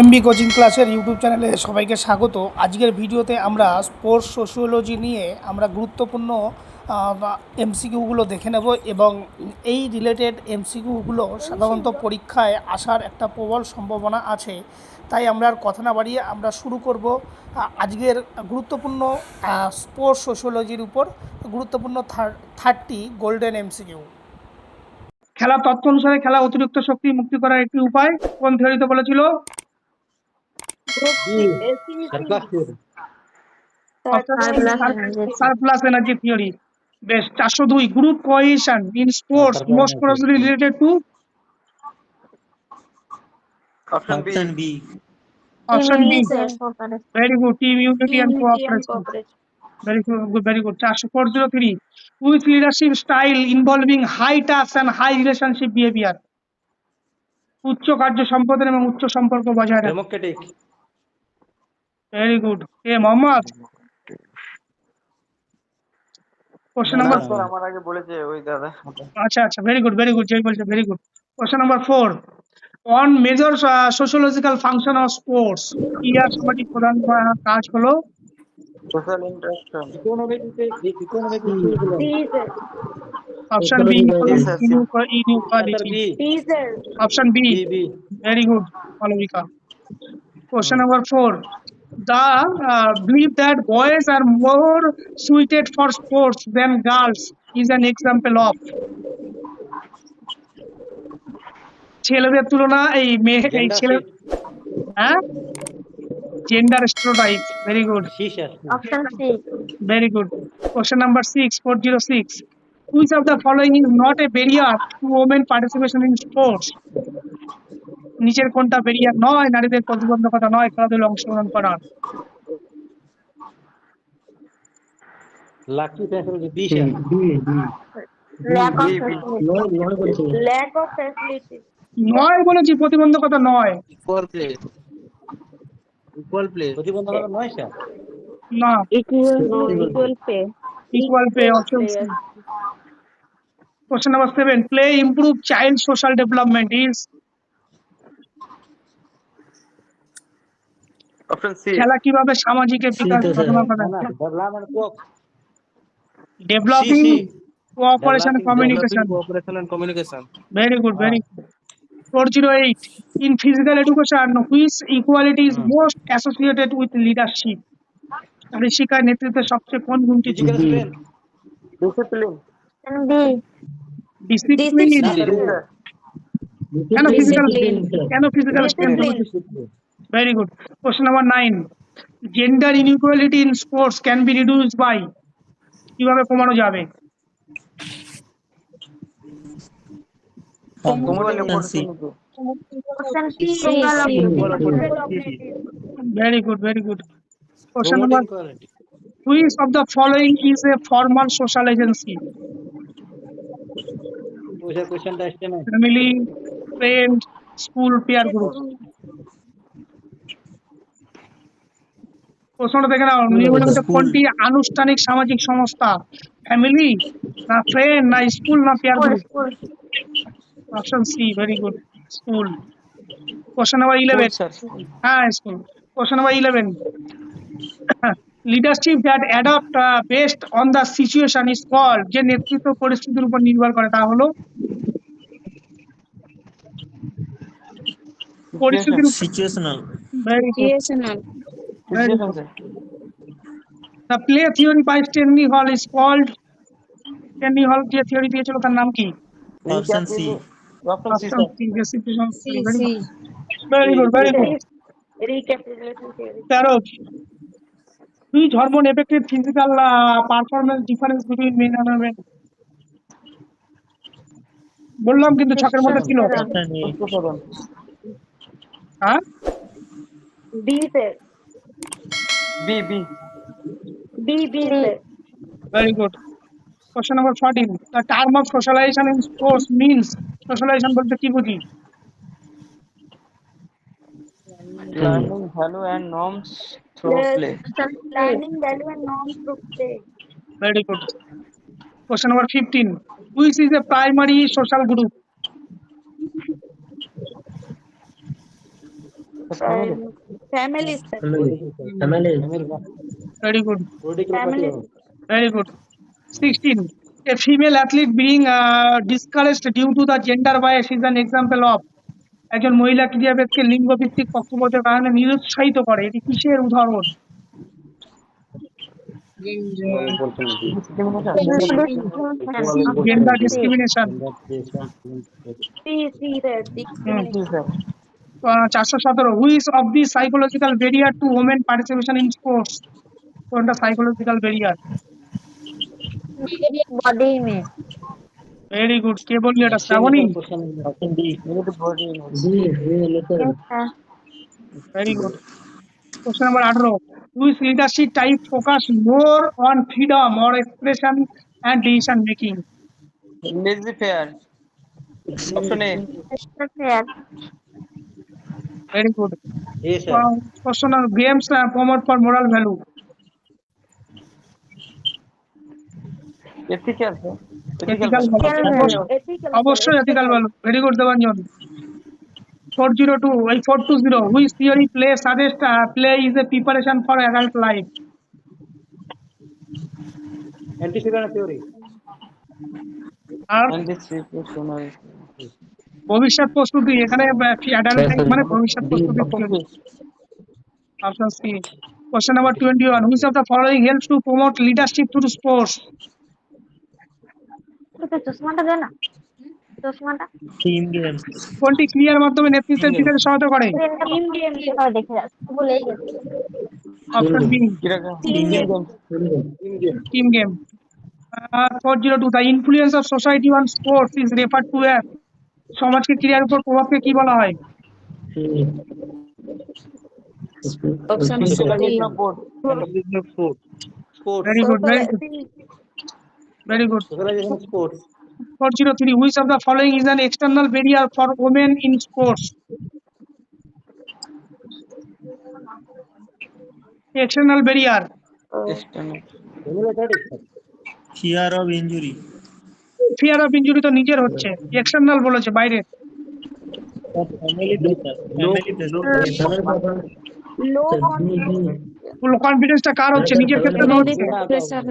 MB coaching ক্লাসের YouTube চ্যানেলে সবাইকে স্বাগত। আজকের ভিডিওতে আমরা স্পোর্টস সোশিওলজি নিয়ে আমরা গুরুত্বপূর্ণ এমসিকিউগুলো দেখে নেব এবং এই রিলেটেড এমসিকিউগুলো সাধারণত পরীক্ষায় আসার একটা প্রবল সম্ভাবনা আছে। তাই আমরা আর কথা না বাড়িয়ে আমরা শুরু করব আজকের গুরুত্বপূর্ণ স্পোর্টস সোশিওলজির উপর গুরুত্বপূর্ণ থার্টি গোল্ডেন এমসিকিউ খেলা তত্ত্ব অনুসারে খেলা অতিরিক্ত শক্তি মুক্তি করার একটি উপায় কোন থিওরিতে বলেছিল? সারপ্লাস এনার্জি থিওরি বেশ চারশো দুই group cohesion in sports most closely related to Option B. Option B. Option B very good team unity and cooperation very good very good চারশো four zero three with leadership style involving high task and high relationship behaviour উচ্চ কার্য সম্পাদন এবং উচ্চ সম্পর্ক বজায় রাখা. Very good এ মোহাম্মদ কোশ্চেন নাম্বার স্যার আমার আগে বলেছে ওই দাদা। আচ্ছা আচ্ছা ভেরি গুড ভেরি গুড যেই বলছে very good question number four on major sociological function of sports ক্রীড়া সামাজিক প্রধান কাজ হলো? Social interaction Economic, economic. Option B inequality option B. Very good, Malavika. Question number four. The uh, belief that boys are more suited for sports than girls is an example of ছেলেদের তুলনা এই মেয়ে এই Gender ছেলে shift. হ্যাঁ gender stereotype very good Shisha. Option C. Very good. Question number six, four zero six. Which of the following is not a barrier to women participation in sports? নিচের কোনটা barrier নয় নারীদের প্রতিবন্ধকতা নয় খেলাধুলায় অংশগ্রহণ করার. নয় বলেছি প্রতিবন্ধকতা নয়। ইকুয়াল প্লে ইকুয়াল প্লে প্রতিবন্ধকতা নয় স্যার? না। Equal, equal pay. Equal pay option question number seven play improve child social development is option C. খেলা কীভাবে সামাজিক বিকাশ developing. Cooperation communication cooperation and communication very good. 408. In physical education, which equality is most associated with leadership? নারী শিক্ষায় নেতৃত্বের সবচেয়ে কোন গুণটি discipline discipline কেন ফিজিক্যাল কেন physical strength Discipline. Very good question number nine gender inequality in sports can be reduced by কীভাবে কমানো যাবে. Very good very good question number promoting quality which of the following is a formal social agency. ওইটা কোশ্চেনটা আসছে না family friend school peer group প্রশ্নটা দেখে নাও। কোনটি আনুষ্ঠানিক সামাজিক সংস্থা? ফ্যামিলি? না ফ্রেন্ড না স্কুল? না peer group option C very good school question number eleven হ্যাঁ school question number eleven leadership that adapt best on the situation is call যে নেতৃত্ব পরিস্থিতির উপর নির্ভর করে তা হলো? পরিস্থিতির situational very Situational. The play theory by Stanley Hall is called Stanley Hall যে থিওরি দিয়েছিল তার নাম কি option c option C Option C, restitution C, theory. C. Very good, very good. Recapitulation theory. তেরো Which hormone affected physical uh, performance difference between men and women? বললাম কিন্তু ছকের মধ্যে ছিল option a হ্যাঁ B B, B sir. Very good question number fourteen the term of socialisation in sports means socialisation বলতে কি বুঝি play Learning value and norms through play. Very good. Question number 15. Which is a primary social group? Family sir. Family. Very good. Family. Very good. 16. A female athlete being uh, discouraged due to the gender bias is an example of একজন মহিলা ক্রীড়াবিদকে লিঙ্গ ভিত্তিক পক্ষপাতের কারণে নিরুৎসাহিত করে এটি কিসের উদাহরণ জেন্ডার ডিসক্রিমিনেশন চারশো সতেরো which of the psychological barrier to women participation in sports কোনটা psychological barrier image. Very good কে বললি এটা Shrabani Question Option D. Negative body image. D. A letter. Yes sir. Very good. Question number 18. Which leadership type focus more on Very good. A sir. Uh, question on games uh, promote for moral value. Ethical, sir. Ethical Ethical. value. Ethical. অবশ্যই ethical value. Very good, Debanjan. 402, এই 420, which theory play suggest uh, play is a preparation for adult life? Antecedent theory. R And this is question is ভবিষ্যৎ প্রস্তুতি এখানে মানে ভবিষ্যৎ প্রস্তুতি B. Option C. Question number 21. Which of the following helps to promote leadership through sports? তো চশমাটা দে না চশমাটা Team games. কোনটি ক্রিয়ার মাধ্যমে নেতৃত্বের বিকাশে সহায়তা করে টিম গেম দেখে যাচ্ছে বলেই গেছে option B. Team game four zero two the influence of society on sports is refer to as সমাজকে ক্রিয়ার উপর প্রভাবকে কি বলা হয়. Very good very good very good Socialization of sports. Four zero three which of the following is an external barrier for women in sports external barrier External. Familiarity. Fear of injury. Fear of injury তো নিজের হচ্ছে external বলেছে বাইরে. লো কনফিডেন্সটা কার হচ্ছে নিজের ক্ষেত্রে হচ্ছে প্রেসার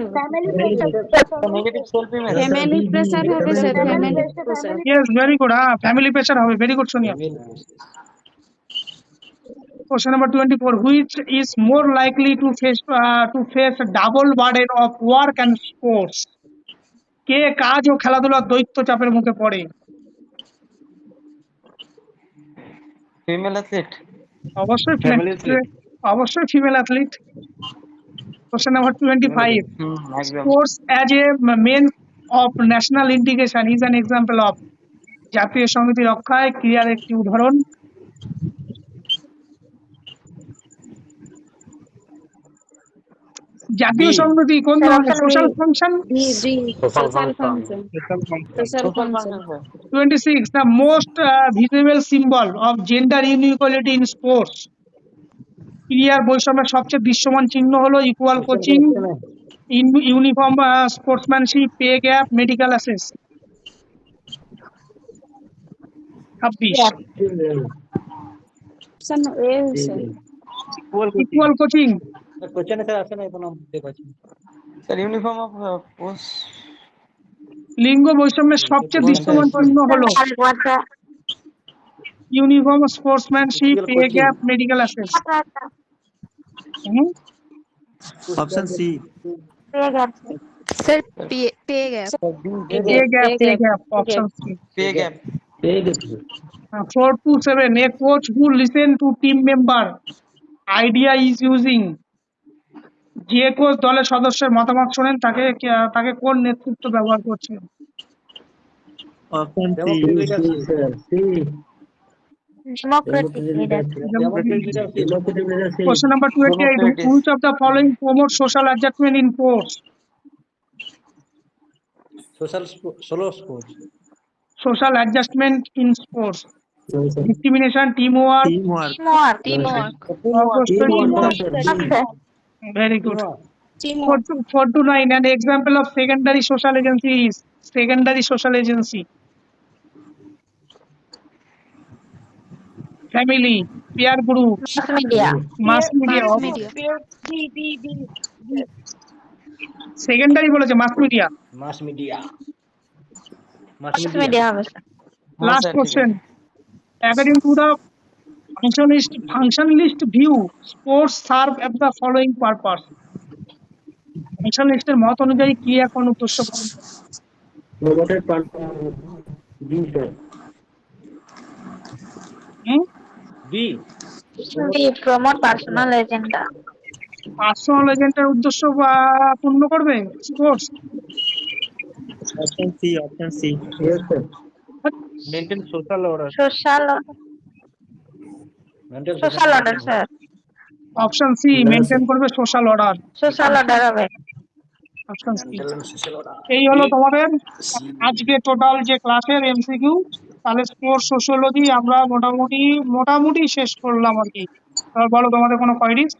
ফ্যামিলি প্রেসার হবে sir family pressure yes very good হ্যাঁ ফ্যামিলি প্রেশার হবে very good Sonia Question number 24. Which is more likely to face uh, to face double burden of work and sports? কে কাজ ও খেলাধুলার দৈত্য চাপের মুখে পড়ে Female athlete. অবশ্যই. অবশ্যই female athlete question number twenty five Hmm, একদম। Sports as a mean of national integration is an example of জাতীয় সমিতি রক্ষায় ক্রিয়ার একটি উদাহরণ জাতীয় B. সংহতি কোন Sir, ধরনের option social B. Function D D social function Social জাতীয় সংহতি কোন social function. Most visible symbol of gender inequality in sports ক্রিয়ার বৈষম্যের সবচেয়ে দৃশ্যমান চিহ্ন হলো equal coaching uniform sportsmanship pay gap medical access equal coaching Question আছে আছে না এখন দেখো Sir, uniform of uh, post. লিঙ্গ বৈষম্যের সবচেয়ে দৃশ্যমান চিহ্ন হলো uniform sportsmanship pay. Gap medical access Option C. পেয়ে গেছে sir pay pay gap pay gap pay gap option C Pay gap. four two seven a coach who listen to team member idea is using যে coach দলের সদস্যের মতামত শোনেন তাকে তাকে কোন নেতৃত্ব ব্যবহার করছেন? Question number twenty eight which of the following promote social adjustment in social adjustment in sports team work team work Very good. Four teamwork to, four to nine. An example of secondary social agency is secondary social agency. Family. Peer group mass media mass media Mass media. Secondary বলেছে mass media mass media mass media last question according to the functionist functionalist view sports serve at the following purpose ফাংশনলিস্টের মত অনুযায়ী কি এখন উদ্দেশ্য রোবটের personal এজেন্ডার উদ্দেশ্য পূর্ণ করবে? Sports option social order sir option C maintain করবে সোশ্যাল অর্ডার সোশ্যাল অর্ডার হবে। অপশন সি এই হলো তোমাদের আজকে টোটাল যে ক্লাসের এমসিকিউ তাহলে স্পোর্টস সোশিওলজি আমরা মোটামুটি মোটামুটি শেষ করলাম আর কি। বলো তোমাদের কোনো কোয়ারিজ